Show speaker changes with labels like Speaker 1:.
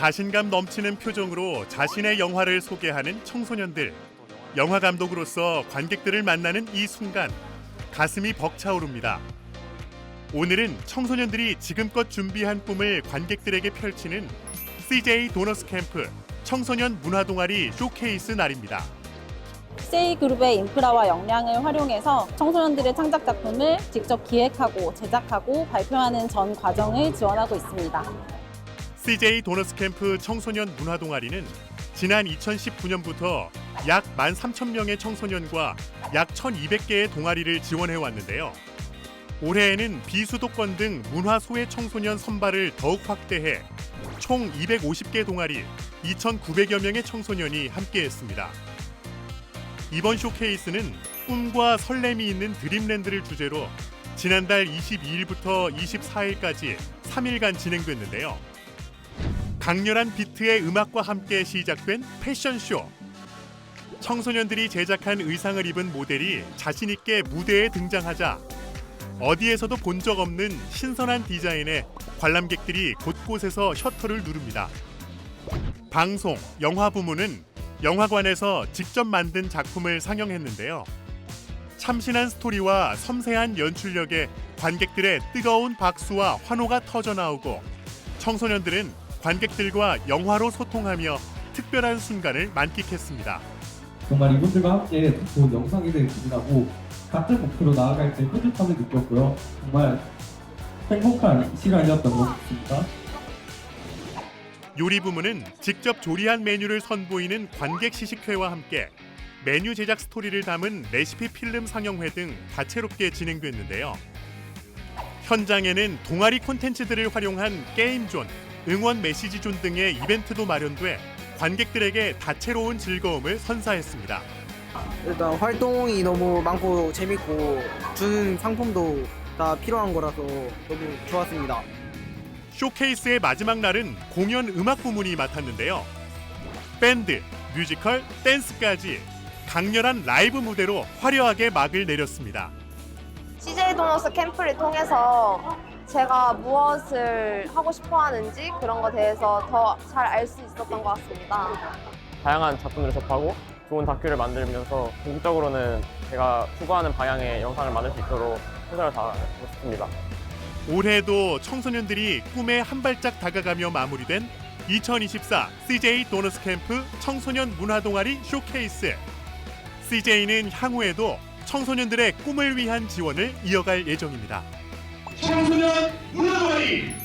Speaker 1: 자신감 넘치는 표정으로 자신의 영화를 소개하는 청소년들. 영화 감독으로서 관객들을 만나는 이 순간 가슴이 벅차오릅니다. 오늘은 청소년들이 지금껏 준비한 꿈을 관객들에게 펼치는 CJ 도너스 캠프 청소년 문화 동아리 쇼케이스 날입니다.
Speaker 2: 세이 그룹의 인프라와 역량을 활용해서 청소년들의 창작 작품을 직접 기획하고 제작하고 발표하는 전 과정을 지원하고 있습니다.
Speaker 1: CJ 도너스 캠프 청소년 문화 동아리는 지난 2019년부터 약 13,000명의 청소년과 약 1,200개의 동아리를 지원해 왔는데요. 올해에는 비수도권 등 문화 소외 청소년 선발을 더욱 확대해 총 250개 동아리 2,900여 명의 청소년이 함께했습니다. 이번 쇼케이스는 꿈과 설렘이 있는 드림랜드를 주제로 지난달 22일부터 24일까지 3일간 진행됐는데요. 강렬한 비트의 음악과 함께 시작된 패션쇼. 청소년들이 제작한 의상을 입은 모델이 자신 있게 무대에 등장하자 어디에서도 본 적 없는 신선한 디자인에 관람객들이 곳곳에서 셔터를 누릅니다. 방송, 영화 부문은 영화관에서 직접 만든 작품을 상영했는데요. 참신한 스토리와 섬세한 연출력에 관객들의 뜨거운 박수와 환호가 터져 나오고 청소년들은 관객들과 영화로 소통하며 특별한 순간을 만끽했습니다.
Speaker 3: 정말 이분들과 함께 좋은 영상이 될 기분하고 같은 목표로 나아갈 때 뿌듯함을 느꼈고요. 정말 행복한 시간이었던 것 같습니다.
Speaker 1: 요리 부문은 직접 조리한 메뉴를 선보이는 관객 시식회와 함께 메뉴 제작 스토리를 담은 레시피 필름 상영회 등 다채롭게 진행됐는데요. 현장에는 동아리 콘텐츠들을 활용한 게임존, 응원 메시지 존 등의 이벤트도 마련돼 관객들에게 다채로운 즐거움을 선사했습니다.
Speaker 4: 일단 활동이 너무 많고 재밌고 주는 상품도 다 필요한 거라서 너무 좋았습니다.
Speaker 1: 쇼케이스의 마지막 날은 공연 음악 부문이 맡았는데요. 밴드, 뮤지컬, 댄스까지 강렬한 라이브 무대로 화려하게 막을 내렸습니다.
Speaker 5: CJ 도너스 캠프를 통해서 제가 무엇을 하고 싶어 하는지 그런 것에 대해서 더 잘 알 수 있었던 것 같습니다.
Speaker 6: 다양한 작품들을 접하고 좋은 다큐를 만들면서 궁극적으로는 제가 추구하는 방향의 영상을 만들 수 있도록 최선을 다하고 싶습니다.
Speaker 1: 올해도 청소년들이 꿈에 한 발짝 다가가며 마무리된 2024 CJ 도너스 캠프 청소년 문화 동아리 쇼케이스. CJ는 향후에도 청소년들의 꿈을 위한 지원을 이어갈 예정입니다.
Speaker 7: 청